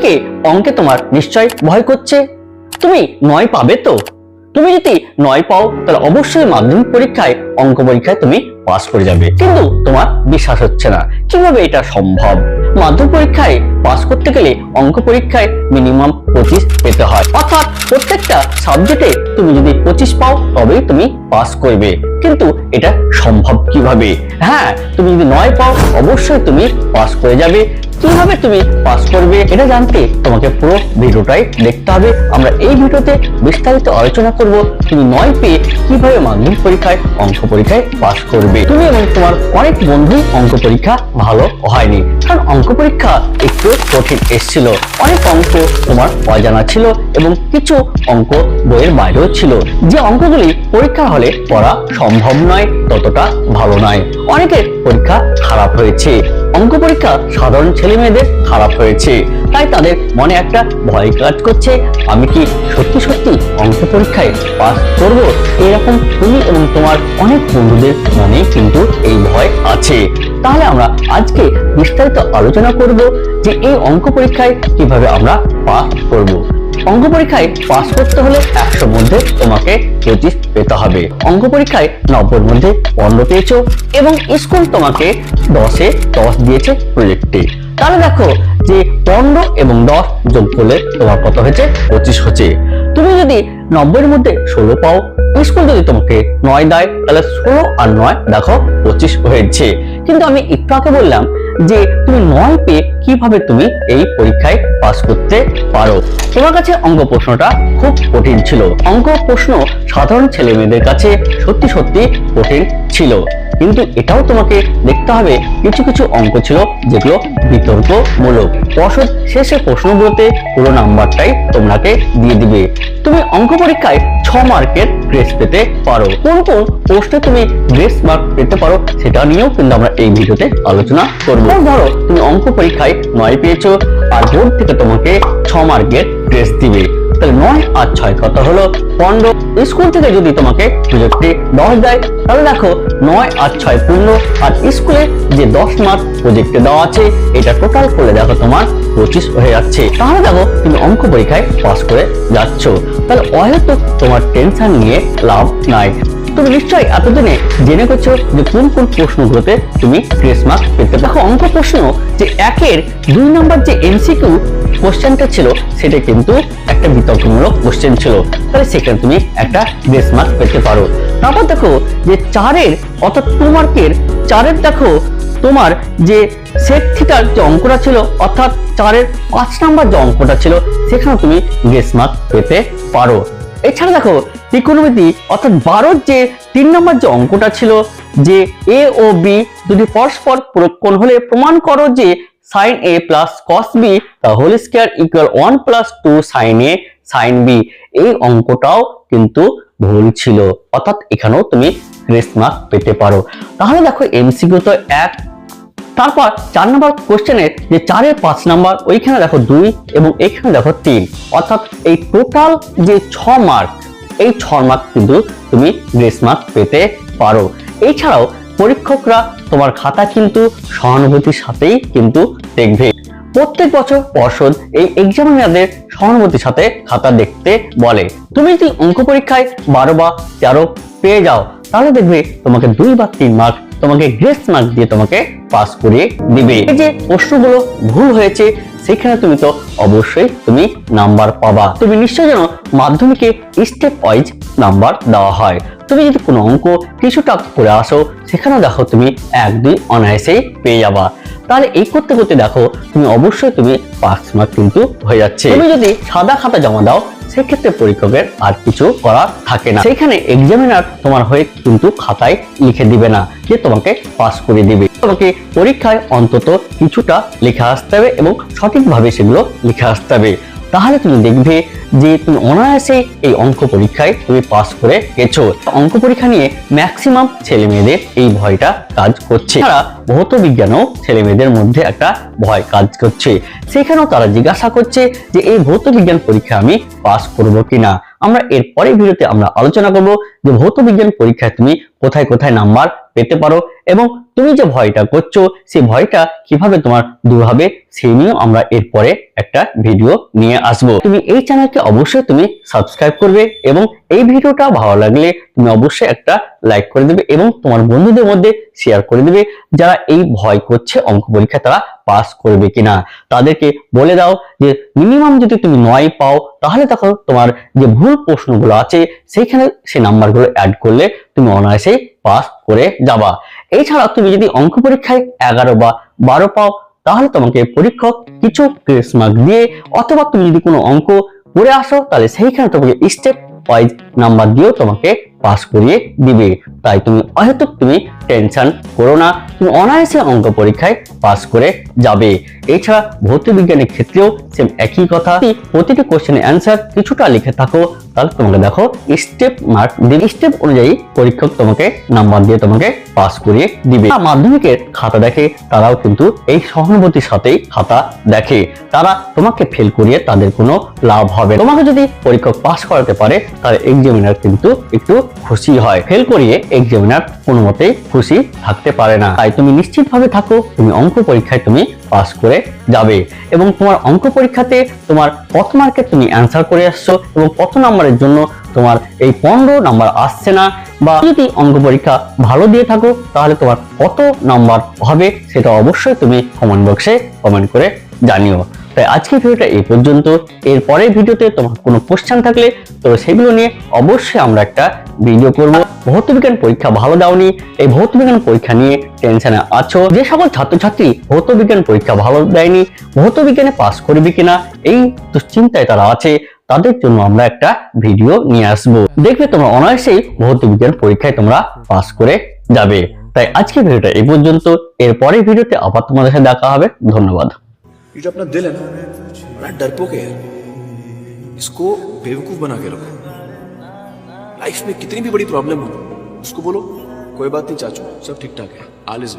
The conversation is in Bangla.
মাধ্যমিকে অঙ্কে তোমার নিশ্চয় ভয় করছে? তুমি নয় পাবে তো? তুমি যদি নয় পাও, তাহলে অবশ্যই মাধ্যমিক পরীক্ষায় অঙ্ক পরীক্ষায় তুমি পাস করে যাবে। কিন্তু তোমার বিশ্বাস হচ্ছে না। কীভাবে এটা সম্ভব? মাধ্যমিক পরীক্ষায় পাস করতে গেলে অঙ্ক পরীক্ষায় মিনিমাম পঁচিশ পেতে হয়। অর্থাৎ প্রত্যেকটা সাবজেক্টে তুমি যদি পঁচিশ পাও, তবেই তুমি পাস করবে। কিন্তু এটা সম্ভব কীভাবে? হ্যাঁ তুমি যদি নয় পাও, অবশ্যই তুমি পাস করে যাবে। কীভাবে তুমি? পাস করবে, এটা জানতে তোমাকে পুরো ভিডিওটাই দেখতে হবে। আমরা এই ভিডিওতে বিস্তারিত আলোচনা করব তুমি নয় পেয়ে কীভাবে মাধ্যমিক পরীক্ষায় অঙ্ক পরীক্ষায় পাস করবে। তুমি এবং তোমার অনেক বন্ধু অঙ্ক পরীক্ষা ভালো হয়নি। কারণ অঙ্ক পরীক্ষা একটু কঠিন এসছিল। অনেক অঙ্ক তোমার অজানা ছিল এবং কিছু অঙ্ক বইয়ের বাইরেও ছিল। যে অঙ্কগুলি পরীক্ষা হলে পড়া সম্ভব নয়, ততটা ভালো নয়। অনেকের পরীক্ষা খারাপ হয়েছে। অঙ্ক পরীক্ষা সাধারণ ছেলে মেয়েদের খারাপ হয়েছে। তাই তাদের মনে একটা ভয় কাজ করছে। আমি কি সত্যি সত্যি অঙ্ক পরীক্ষায় পাস করব? এরকম তুমি এবং তোমার অনেক বন্ধুদের মনে কিন্তু এই ভয় আছে। তাহলে আমরা আজকে বিস্তারিত আলোচনা করব যে এই অঙ্ক পরীক্ষায় কীভাবে আমরা পাস করব। অঙ্ক পরীক্ষায় পাস করতে হলে একশোর মধ্যে তোমাকে পঁচিশ পেতে হবে। অঙ্ক পরীক্ষায় নব্বইয়ের মধ্যে পনেরো পেয়েছ এবং স্কুল তোমাকে দশে দশ দিয়েছে প্রজেক্টে তাহলে দেখো যে পনেরো এবং দশ যোগ করলে তোমার কত হয়েছে? পঁচিশ হচ্ছে। তুমি যদি নব্বইয়ের মধ্যে ষোলো পাও স্কুল যদি তোমাকে নয় দেয়, তাহলে ষোলো আর নয় দেখো পঁচিশ হয়েছে। কিন্তু আমি একটু আগে বললাম যে তুমি নয় পেয়ে কীভাবে তুমি এই পরীক্ষায় পাস করতে পারো? তোমার কাছে অঙ্ক প্রশ্নটা খুব কঠিন ছিল। অঙ্ক প্রশ্ন সাধারণ ছেলে মেয়েদের কাছে সত্যি সত্যি কঠিন ছিল। কিন্তু এটাও তোমাকে দেখতে হবে, কিছু কিছু অঙ্ক ছিল যেগুলো বিতর্কমূলক পর্ষদ শেষে প্রশ্নগুলোতে পুরো নাম্বারটাই তোমাকে দিয়ে দিবে। তুমি অঙ্ক পরীক্ষায় ছ মার্কের গ্রেস পেতে পারো। কোন কোন প্রশ্নে তুমি গ্রেস মার্ক পেতে পারো সেটা নিয়েও কিন্তু আমরা এই ভিডিওতে আলোচনা করব। ধরো তুমি অঙ্ক পরীক্ষায় নয় পেয়েছ আর বোর্ড থেকে তোমাকে ছ মার্কের গ্রেস দিবে। তাহলে নয় আর ছয় কত হলো? পনেরো। স্কুল থেকে যদি তোমাকে প্রজেক্টে দশ দেয়, তাহলে দেখো নয় আর ছয় পূর্ণ। আর স্কুলে যে দশ মার্ক প্রজেক্টে দেওয়া আছে, এটা টোটাল করলে দেখো তোমার পঁচিশ হয়ে যাচ্ছে। তাহলে দেখো তুমি অঙ্ক পরীক্ষায় পাস করে যাচ্ছ। তাহলে অহেতুক তোমার টেনশন নিয়ে লাভ নাই। তুমি নিশ্চয়ই এতদিনে জেনে গেছো যে কোন কোন প্রশ্নগুলোতে তুমি গ্রেস মার্ক পেতে দেখো, অঙ্ক প্রশ্ন যে একের দুই নম্বর যে এমসিকিউ কোশ্চেনটা ছিল, সেটা কিন্তু একটা বিতর্কমূলক কোশ্চেন ছিল। তাহলে সেখানে তুমি একটা গ্রেস মার্ক পেতে পারো। তারপর দেখো যে চারের, অর্থাৎ টু মার্কের চারের দেখো তোমার যে সেট থিটার যে অঙ্কটা ছিল, অর্থাৎ চারের পাঁচ নাম্বার যে অঙ্কটা ছিল সেখানে তুমি গ্রেস মার্ক পেতে পারো। এছাড়া দেখো ত্রিকোণমিতি অর্থাৎ বারোর যে তিন নম্বর যে অঙ্কটা ছিল, যে এ ও বি দুটি পরস্পর প্রক্ষণ হলে প্রমাণ করো যে sine A plus cos B whole square equal one plus two sine A sine B এই অঙ্কটাও কিন্তু ভুল ছিল। অর্থাৎ এখানেও তুমি গ্রেস মার্ক পেতে পারো। তাহলে দেখো এমসিকিউ তো এক তারপর চার নম্বর কোশ্চেনের যে চারের পাঁচ নাম্বার, ওইখানে দেখো দুই এবং এখানে দেখো তিন। অর্থাৎ এই টোটাল যে ছ মার্ক এই ছ মার্ক কিন্তু তুমি গ্রেস মার্ক পেতে পারো। এছাড়াও পরীক্ষকরা তোমার খাতা কিন্তু সহানুভূতির সাথেই কিন্তু দেখবে। প্রত্যেক বছর পর্ষদ এই এক্সামিনারদের সহানুভূতির সাথে খাতা দেখতে বলে। তুমি যদি অঙ্ক পরীক্ষায় বারো বা তেরো পেয়ে যাও, তাহলে দেখবে তোমাকে দুই বা তিন মার্ক তোমাকে গ্রেস মার্ক দিয়ে তোমাকে পাস করিয়ে দিবে। এই যে প্রশ্নগুলো ভুল হয়েছে, সেখানে তুমি তো অবশ্যই তুমি নাম্বার পাবা। তুমি নিশ্চয় জানো মাধ্যমিকে স্টেপ ওয়াইজ নাম্বার দেওয়া হয়। তুমি যদি কোনো অঙ্ক কিছুটা করে আসো, সেখানে দেখো তুমি এক, দুই অনায়াসেই পেয়ে যাবা। তাহলে এই করতে করতে দেখো, তুমি অবশ্যই তুমি পাস মার্ক কিন্তু হয়ে যাচ্ছে। তুমি যদি সাদা খাতা জমা দাও সেক্ষেত্রে পরীক্ষকের আর কিছু করা থাকে না। সেখানে এক্সামিনার তোমার হয়ে কিন্তু খাতায় লিখে দিবে না, যে তোমাকে পাস করে দিবে। তোমাকে পরীক্ষায় অন্তত কিছুটা লিখে আসতে হবে এবং সঠিকভাবে সেগুলো লিখে আসতে হবে। তাহলে তুমি দেখবে যে তুমি অনায়াসে এই অঙ্ক পরীক্ষায় তুমি পাস করে গেছো। অঙ্ক পরীক্ষা নিয়ে ম্যাক্সিমাম ছেলে মেয়েদের এই ভয়টা কাজ করছে। তারা ভৌত বিজ্ঞানও ছেলে মেয়েদের মধ্যে একটা ভয় কাজ করছে। সেখানেও তারা জিজ্ঞাসা করছে যে, এই ভৌত বিজ্ঞান পরীক্ষা আমি পাস করব কিনা? আমরা এর পরের ভিডিওতে আমরা আলোচনা করব যে, ভৌত বিজ্ঞান পরীক্ষায় তুমি কোথায় কোথায় নাম্বার পেতে পারো এবং তুমি যে ভয়টা করছ, সেই ভয়টা কীভাবে তোমার দূর হবে, সেই নিয়েও আমরা এরপরে একটা ভিডিও নিয়ে আসব। তুমি এই চ্যানেলকে অবশ্যই তুমি সাবস্ক্রাইব করবে এবং এই ভিডিওটা ভালো লাগলে তুমি অবশ্যই একটা লাইক করে দেবে এবং তোমার বন্ধুদের মধ্যে শেয়ার করে দেবে যারা এই ভয় করছে অঙ্ক পরীক্ষা তারা পাস করবে কিনা। তাদেরকে বলে দাও যে মিনিমাম যদি তুমি নয় পাও, তাহলে দেখো তোমার যে ভুল প্রশ্নগুলো আছে, সেইখানে সেই নাম্বারগুলো অ্যাড করলে তুমি অনায়াসেই পাস করে যাবা। এছাড়া তুমি যদি অঙ্ক পরীক্ষায় এগারো বা বারো পাও, তাহলে তোমাকে পরীক্ষক কিছু গ্রেস মার্ক দিয়ে অথবা তুমি যদি কোনো অঙ্ক করে আসো, তাহলে সেইখানে তোমাকে স্টেপ ওয়াইজ নাম্বার দিয়েও তোমাকে পাস করিয়ে দিবে। তাই তুমি হয়তো তুমি টেনশন করো না, তুমি অনায়াসে অঙ্ক পরীক্ষায় পাস করে যাবে। এছাড়া ভৌত বিজ্ঞানের ক্ষেত্রেও সেম একই কথা। প্রতিটি কোশ্চেনের অ্যান্সার কিছুটা লিখে থাকো তাহলে তোমাকে দেখো স্টেপ মার্ক দিবে স্টেপ অনুযায়ী পরীক্ষক তোমাকে নাম্বার দিয়ে তোমাকে পাস করিয়ে দিবে। মাধ্যমিকের খাতা দেখে, তারাও কিন্তু এই সহানুভূতির সাথেই খাতা দেখে। তারা তোমাকে ফেল করিয়ে তাদের কোনো লাভ হবে তোমাকে যদি পরীক্ষক পাস করাতে পারে, তাহলে এক্সামিনার কিন্তু একটু খুশি হয়। ফেল করিয়ে এক্সামিনার কোনো মতেই খুশি থাকতে পারে না। তাই তুমি নিশ্চিতভাবে থাকো, তুমি অঙ্ক পরীক্ষায় তুমি পাস করে যাবে। এবং তোমার অঙ্ক পরীক্ষাতে তোমার কত মার্কের তুমি অ্যান্সার করে আসছো এবং কত নাম্বারের জন্য তোমার এই পনেরো নাম্বার আসছে না বা যদি অঙ্ক পরীক্ষা ভালো দিয়ে থাকো, তাহলে তোমার কত নাম্বার হবে সেটা অবশ্যই তুমি কমেন্ট বক্সে কমেন্ট করে জানিও। তাই আজকের ভিডিওটা এই পর্যন্ত। এর পরের ভিডিওতে তোমার কোনো কোশ্চেন থাকলে তো সেগুলো নিয়ে অবশ্যই আমরা একটা ভিডিও করব ভৌত বিজ্ঞান পরীক্ষা ভালো দাওনি এই ভৌত বিজ্ঞান পরীক্ষা নিয়ে টেনশনে আছো যে সকল ছাত্রছাত্রী ভৌত বিজ্ঞান পরীক্ষা ভালো দেয়নি ভৌত বিজ্ঞানে পাস করবে কিনা এই দুশ্চিন্তায় তারা আছে তাদের জন্য আমরা একটা ভিডিও নিয়ে আসব দেখবে তোমরা অনায়াসেই ভৌত বিজ্ঞান পরীক্ষায় তোমরা পাস করে যাবে তাই আজকের ভিডিওটা এই পর্যন্ত এর পরের ভিডিওতে আবার তোমাদের সাথে দেখা হবে ধন্যবাদ ये जो अपना दिल है ना बड़ा डरपोक है यार इसको बेवकूफ बना के रखो लाइफ में कितनी भी बड़ी प्रॉब्लम हो, उसको बोलो, कोई बात नहीं चाचू, सब ठीक ठाक है ऑल इज़ वेल